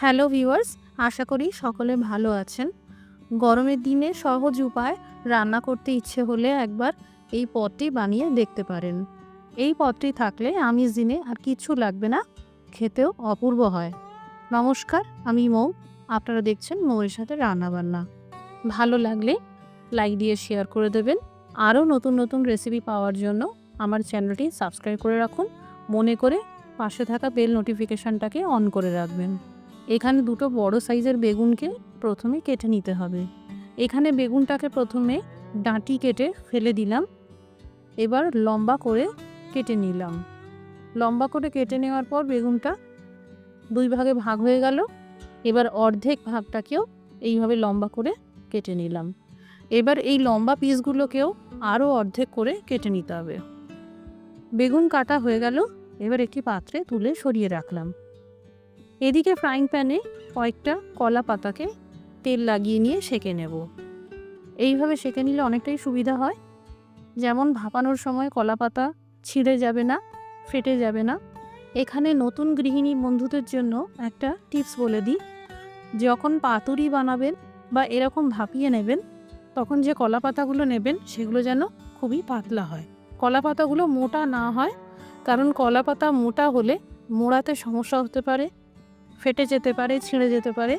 Hello viewers, আশা করি সকলে ভালো আছেন। গরমের দিনে সহজ উপায়, রান্না করতে ইচ্ছে হলে একবার এই পদটি বানিয়ে দেখতে পারেন। এই পদটি থাকলে আমিষ দিনে আর কিচ্ছু লাগবে না, খেতেও অপূর্ব হয়। নমস্কার, আমি মৌ, আপনারা দেখছেন মৌয়ের সাথে রান্না বান্না ভালো লাগলে লাইক দিয়ে শেয়ার করে দেবেন। আরও নতুন নতুন রেসিপি পাওয়ার জন্য আমার চ্যানেলটি সাবস্ক্রাইব করে রাখুন। মনে করে পাশে থাকা বেল নোটিফিকেশানটাকে অন করে রাখবেন। এখানে দুটো বড় সাইজের বেগুনকে প্রথমে কেটে নিতে হবে। এখানে বেগুনটাকে প্রথমে ডাঁটি কেটে ফেলে দিলাম। এবার লম্বা করে কেটে নিলাম। লম্বা করে কেটে নেওয়ার পর বেগুনটা দুই ভাগে ভাগ হয়ে গেল। এবার অর্ধেক ভাগটাকেও এইভাবে লম্বা করে কেটে নিলাম। এবার এই লম্বা পিসগুলোকেও আরও অর্ধেক করে কেটে নিতে হবে। বেগুন কাটা হয়ে গেল। এবার একটি পাত্রে তুলে সরিয়ে রাখলাম। এদিকে ফ্রাইং প্যানে কয়েকটা কলা পাতাকে তেল লাগিয়ে নিয়ে সেঁকে নেব। এইভাবে সেঁকে নিলে অনেকটাই সুবিধা হয়। যেমন ভাপানোর সময় কলা পাতা ছিঁড়ে যাবে না, ফেটে যাবে না। এখানে নতুন গৃহিণী বন্ধুদের জন্য একটা টিপস বলে দিই। যখন পাতুরি বানাবেন বা এরকম ভাপিয়ে নেবেন, তখন যে কলা পাতাগুলো নেবেন, সেগুলো যেন খুবই পাতলা হয়। কলা পাতাগুলো মোটা না হয়, কারণ কলা পাতা মোটা হলে মোড়াতে সমস্যা হতে পারে। ফেটে যেতে পারে, ছিঁড়ে যেতে পারে।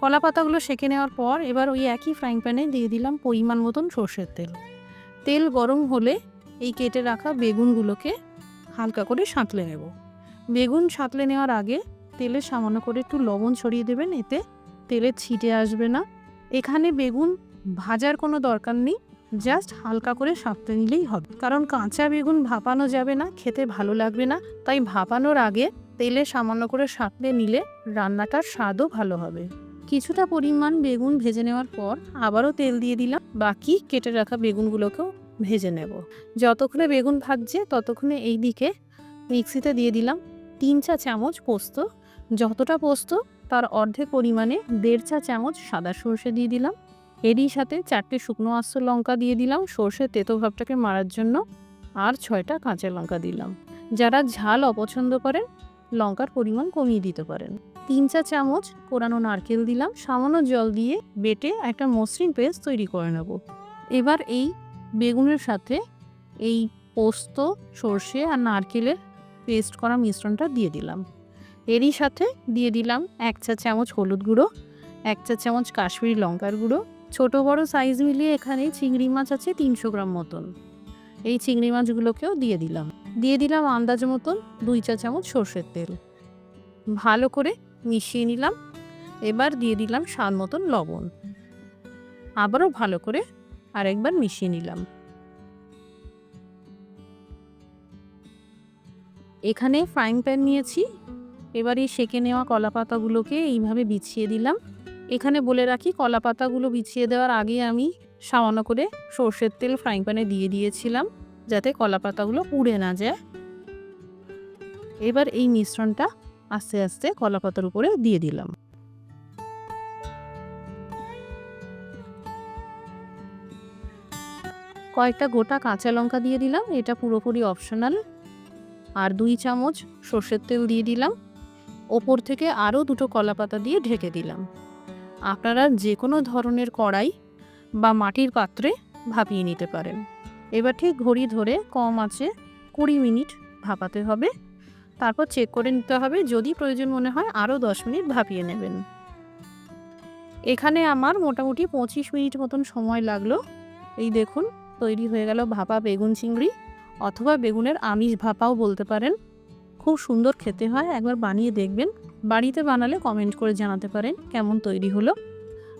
কলা পাতাগুলো সেঁকে নেওয়ার পর এবার ওই একই ফ্রাইং প্যানে দিয়ে দিলাম পরিমাণ মতন সর্ষের তেল। তেল গরম হলে এই কেটে রাখা বেগুনগুলোকে হালকা করে সাঁতলে নেব। বেগুন সাঁতলে নেওয়ার আগে তেলে সামান্য করে একটু লবণ ছড়িয়ে দেবেন, এতে তেলে ছিটে আসবে না। এখানে বেগুন ভাজার কোনো দরকার নেই, জাস্ট হালকা করে সাঁতলে নিলেই হবে। কারণ কাঁচা বেগুন ভাপানো যাবে না, খেতে ভালো লাগবে না। তাই ভাপানোর আগে তেলে সামান্য করে সাঁতলে নিলে রান্নাটার স্বাদও ভালো হবে। কিছুটা পরিমাণ বেগুন ভেজে নেওয়ার পর আবারও তেল দিয়ে দিলাম। বাকি কেটে রাখা বেগুনগুলোকেও ভেজে নেব। যতক্ষণে বেগুন ভাজছে ততক্ষণে এই দিকে মিক্সিতে দিয়ে দিলাম তিন চা চামচ পোস্ত। যতটা পোস্ত তার অর্ধেক পরিমাণে দেড় চা চামচ সাদা সর্ষে দিয়ে দিলাম। এরই সাথে চারটে শুকনো আস্ত লঙ্কা দিয়ে দিলাম। সর্ষের তেতো ভাবটাকে মারার জন্য আর ছয়টা কাঁচা লঙ্কা দিলাম। যারা ঝাল অপছন্দ করেন লঙ্কার পরিমাণ কমিয়ে দিতে পারেন। তিন চা চামচ কোরানো নারকেল দিলাম, সামান্য জল দিয়ে বেটে একটা মসৃণ পেস্ট তৈরি করে নেব। এবার এই বেগুনের সাথে এই পোস্ত, সর্ষে আর নারকেলের পেস্ট করা মিশ্রণটা দিয়ে দিলাম। এরই সাথে দিয়ে দিলাম এক চা চামচ হলুদ গুঁড়ো, এক চা চামচ কাশ্মীরি লঙ্কার গুঁড়ো, ছোট বড় সাইজ মিলিয়ে এখানে চিংড়ি মাছ আছে তিনশো গ্রাম মতন। এই চিংড়ি মাছগুলোকেও দিয়ে দিলাম। দিয়ে দিলাম আন্দাজ মতন দুই চা চামচ সর্ষের তেল। ভালো করে মিশিয়ে নিলাম। এবার দিয়ে দিলাম স্বাদ মতন লবণ। আবারও ভালো করে আরেকবার মিশিয়ে নিলাম। এখানে ফ্রাইং প্যান নিয়েছি। এবার এই সেঁকে নেওয়া কলা পাতাগুলোকে এইভাবে বিছিয়ে দিলাম। এখানে বলে রাখি কলা পাতাগুলো বিছিয়ে দেওয়ার আগে আমি সামান্য করে সর্ষের তেল ফ্রাইং প্যানে দিয়ে দিয়েছিলাম যাতে কলা পাতাগুলো পুড়ে না যায়। এবার এই মিশ্রণটা আস্তে আস্তে কলা পাতার উপরে দিয়ে দিলাম। কয়েকটা গোটা কাঁচা লঙ্কা দিয়ে দিলাম, এটা পুরোপুরি অপশনাল আর দুই চামচ সর্ষের তেল দিয়ে দিলাম। ওপর থেকে আরও দুটো কলা পাতা দিয়ে ঢেকে দিলাম। আপনারা যে কোনো ধরনের কড়াই বা মাটির পাত্রে ভাপিয়ে নিতে পারেন। এবার ঠিক ঘড়ি ধরে কম আছে কুড়ি মিনিট ভাপাতে হবে। তারপর চেক করে নিতে হবে, যদি প্রয়োজন মনে হয় আরও দশ মিনিট ভাপিয়ে নেবেন। এখানে আমার মোটামুটি পঁচিশ মিনিট মতন সময় লাগল। এই দেখুন, তৈরি হয়ে গেল ভাপা বেগুন চিংড়ি অথবা বেগুনের আমিষ ভাপাও বলতে পারেন। খুব সুন্দর খেতে হয়, একবার বানিয়ে দেখবেন। বাড়িতে বানালে কমেন্ট করে জানাতে পারেন কেমন তৈরি হলো।